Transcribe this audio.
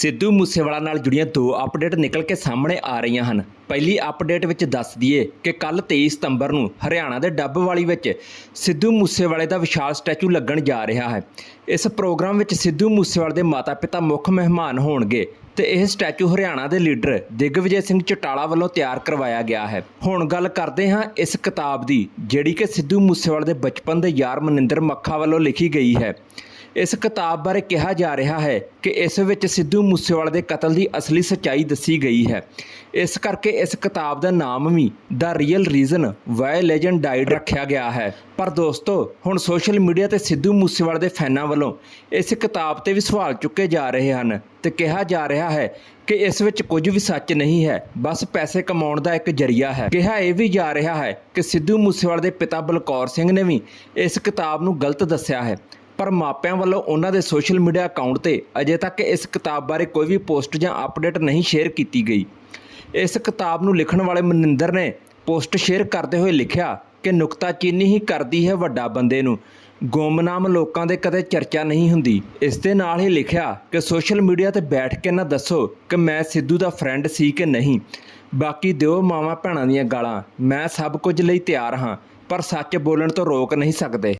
ਸਿੱਧੂ ਮੂਸੇਵਾਲਾ ਨਾਲ ਜੁੜੀਆਂ ਦੋ ਅਪਡੇਟ ਨਿਕਲ ਕੇ ਸਾਹਮਣੇ ਆ ਰਹੀਆਂ ਹਨ। ਪਹਿਲੀ ਅਪਡੇਟ ਵਿੱਚ ਦੱਸ ਦਈਏ ਕਿ ਕੱਲ 23 ਸਤੰਬਰ ਨੂੰ ਹਰਿਆਣਾ ਦੇ ਡੱਬਵਾਲੀ ਵਿੱਚ ਸਿੱਧੂ ਮੂਸੇਵਾਲੇ ਦਾ ਵਿਸ਼ਾਲ ਸਟੈਚੂ ਲੱਗਣ ਜਾ ਰਿਹਾ ਹੈ। ਇਸ ਪ੍ਰੋਗਰਾਮ ਵਿੱਚ ਸਿੱਧੂ ਮੂਸੇਵਾਲੇ ਦੇ ਮਾਤਾ-ਪਿਤਾ ਮੁੱਖ ਮਹਿਮਾਨ ਹੋਣਗੇ ਤੇ ਇਹ ਸਟੈਚੂ ਹਰਿਆਣਾ ਦੇ ਲੀਡਰ ਦਿਗਵਿਜੇ ਸਿੰਘ ਚਟਾਲਾ ਵੱਲੋਂ ਤਿਆਰ ਕਰਵਾਇਆ ਗਿਆ ਹੈ। ਹੁਣ ਗੱਲ ਕਰਦੇ ਹਾਂ ਇਸ ਕਿਤਾਬ ਦੀ, ਜਿਹੜੀ ਕਿ ਸਿੱਧੂ ਮੂਸੇਵਾਲੇ ਦੇ ਬਚਪਨ ਦੇ ਯਾਰ ਮਨਿੰਦਰ ਮੱਖਾ ਵੱਲੋਂ ਲਿਖੀ ਗਈ ਹੈ। ਇਸ ਕਿਤਾਬ ਬਾਰੇ ਕਿਹਾ ਜਾ ਰਿਹਾ ਹੈ ਕਿ ਇਸ ਵਿੱਚ ਸਿੱਧੂ ਮੂਸੇਵਾਲੇ ਦੇ ਕਤਲ ਦੀ ਅਸਲੀ ਸੱਚਾਈ ਦੱਸੀ ਗਈ ਹੈ। ਇਸ ਕਰਕੇ ਇਸ ਕਿਤਾਬ ਦਾ ਨਾਮ ਵੀ the real reason why legend died ਰੱਖਿਆ ਗਿਆ ਹੈ। ਪਰ ਦੋਸਤੋ, ਹੁਣ ਸੋਸ਼ਲ ਮੀਡੀਆ ਤੇ ਸਿੱਧੂ ਮੂਸੇਵਾਲੇ ਦੇ ਫੈਨਾਂ ਵੱਲੋਂ ਇਸ ਕਿਤਾਬ ਤੇ ਵੀ ਸਵਾਲ ਚੁੱਕੇ ਜਾ ਰਹੇ ਹਨ ਤੇ ਕਿਹਾ ਜਾ ਰਿਹਾ ਹੈ ਕਿ ਇਸ ਵਿੱਚ ਕੁਝ ਵੀ ਸੱਚ ਨਹੀਂ ਹੈ, ਬਸ ਪੈਸੇ ਕਮਾਉਣ ਦਾ ਇੱਕ ਜਰੀਆ ਹੈ। ਕਿਹਾ ਇਹ ਵੀ ਜਾ ਰਿਹਾ ਹੈ ਕਿ ਸਿੱਧੂ ਮੂਸੇਵਾਲੇ ਦੇ ਪਿਤਾ ਬਲਕੌਰ ਸਿੰਘ ਨੇ ਵੀ ਇਸ ਕਿਤਾਬ ਨੂੰ ਗਲਤ ਦੱਸਿਆ ਹੈ। ਪਰ ਮਾਪਿਆਂ ਵੱਲੋਂ ਉਹਨਾਂ ਦੇ ਸੋਸ਼ਲ ਮੀਡੀਆ ਅਕਾਊਂਟ ਤੇ ਅਜੇ ਤੱਕ ਇਸ ਕਿਤਾਬ ਬਾਰੇ ਕੋਈ ਵੀ ਪੋਸਟ ਜਾਂ ਅਪਡੇਟ ਨਹੀਂ ਸ਼ੇਅਰ ਕੀਤੀ ਗਈ। ਇਸ ਕਿਤਾਬ ਨੂੰ ਲਿਖਣ ਵਾਲੇ ਮਨਿੰਦਰ ਨੇ ਪੋਸਟ ਸ਼ੇਅਰ ਕਰਦੇ ਹੋਏ ਲਿਖਿਆ ਕਿ ਨੁਕਤਾਚੀਨੀ ਹੀ ਕਰਦੀ ਹੈ ਵੱਡਾ ਬੰਦੇ ਨੂੰ। ਗੁੰਮਨਾਮ ਲੋਕਾਂ ਦੇ ਕਦੇ ਚਰਚਾ ਨਹੀਂ ਹੁੰਦੀ। ਇਸ ਦੇ ਨਾਲ ਹੀ ਲਿਖਿਆ ਕਿ ਸੋਸ਼ਲ ਮੀਡੀਆ ਤੇ ਬੈਠ ਕੇ ਨਾ ਦੱਸੋ ਕਿ ਮੈਂ ਸਿੱਧੂ ਦਾ ਫਰੈਂਡ ਸੀ ਕਿ ਨਹੀਂ। ਬਾਕੀ ਦਿਓ ਮਾਵਾਂ ਭੈਣਾਂ ਦੀਆਂ ਗਾਲਾਂ। ਮੈਂ ਸਭ ਕੁਝ ਲਈ ਤਿਆਰ ਹਾਂ, ਪਰ ਸੱਚ ਬੋਲਣ ਤੋਂ ਰੋਕ ਨਹੀਂ ਸਕਦੇ।